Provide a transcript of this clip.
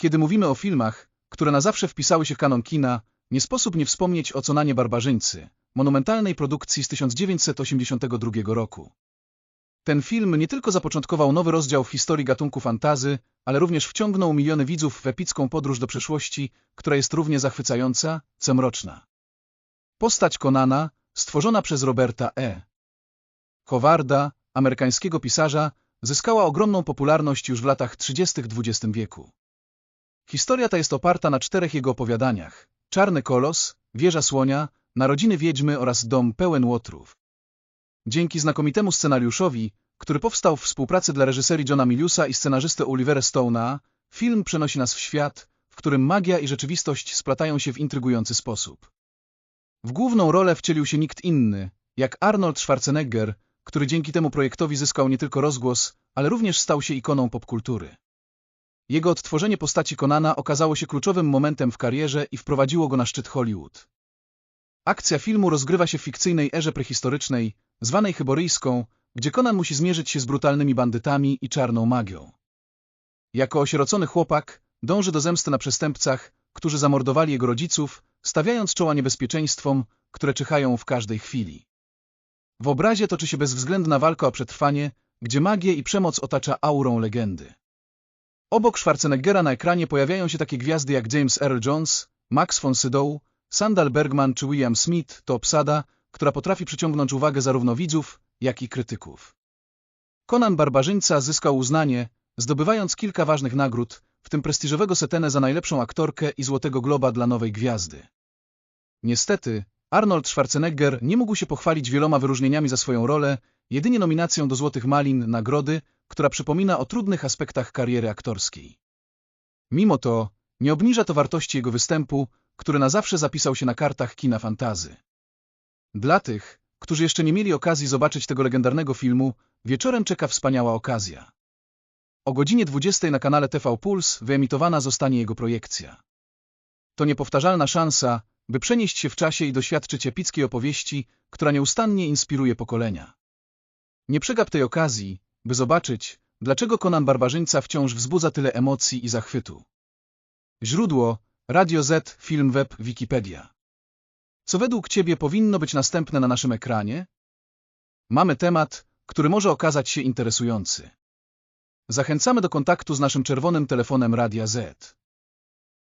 Kiedy mówimy o filmach, które na zawsze wpisały się w kanon kina, nie sposób nie wspomnieć o Conanie Barbarzyńcy, monumentalnej produkcji z 1982 roku. Ten film nie tylko zapoczątkował nowy rozdział w historii gatunku fantazy, ale również wciągnął miliony widzów w epicką podróż do przeszłości, która jest równie zachwycająca, co mroczna. Postać Conana, stworzona przez Roberta E. Howarda, amerykańskiego pisarza, zyskała ogromną popularność już w latach 30. XX wieku. Historia ta jest oparta na czterech jego opowiadaniach. Czarny kolos, Wieża Słonia, Narodziny Wiedźmy oraz Dom pełen łotrów. Dzięki znakomitemu scenariuszowi, który powstał w współpracy dla reżyserii Johna Miliusa i scenarzysty Olivera Stone'a, film przenosi nas w świat, w którym magia i rzeczywistość splatają się w intrygujący sposób. W główną rolę wcielił się nikt inny, jak Arnold Schwarzenegger, który dzięki temu projektowi zyskał nie tylko rozgłos, ale również stał się ikoną popkultury. Jego odtworzenie postaci Conana okazało się kluczowym momentem w karierze i wprowadziło go na szczyt Hollywood. Akcja filmu rozgrywa się w fikcyjnej erze prehistorycznej, zwanej Hyboryjską, gdzie Conan musi zmierzyć się z brutalnymi bandytami i czarną magią. Jako osierocony chłopak dąży do zemsty na przestępcach, którzy zamordowali jego rodziców, stawiając czoła niebezpieczeństwom, które czyhają w każdej chwili. W obrazie toczy się bezwzględna walka o przetrwanie, gdzie magię i przemoc otacza aurą legendy. Obok Schwarzeneggera na ekranie pojawiają się takie gwiazdy jak James Earl Jones, Max von Sydow, Sandal Bergman czy William Smith to obsada, która potrafi przyciągnąć uwagę zarówno widzów, jak i krytyków. Conan Barbarzyńca zyskał uznanie, zdobywając kilka ważnych nagród, w tym prestiżowego Setenę za najlepszą aktorkę i Złotego Globa dla nowej gwiazdy. Niestety, Arnold Schwarzenegger nie mógł się pochwalić wieloma wyróżnieniami za swoją rolę, jedynie nominacją do Złotych Malin, nagrody, która przypomina o trudnych aspektach kariery aktorskiej. Mimo to, nie obniża to wartości jego występu, który na zawsze zapisał się na kartach kina fantazy. Dla tych, którzy jeszcze nie mieli okazji zobaczyć tego legendarnego filmu, wieczorem czeka wspaniała okazja. O godzinie 20 na kanale TV Puls wyemitowana zostanie jego projekcja. To niepowtarzalna szansa, by przenieść się w czasie i doświadczyć epickiej opowieści, która nieustannie inspiruje pokolenia. Nie przegap tej okazji, by zobaczyć, dlaczego Conan Barbarzyńca wciąż wzbudza tyle emocji i zachwytu. Źródło Radio Z, Film Web, Wikipedia. Co według Ciebie powinno być następne na naszym ekranie? Mamy temat, który może okazać się interesujący. Zachęcamy do kontaktu z naszym czerwonym telefonem Radia Z.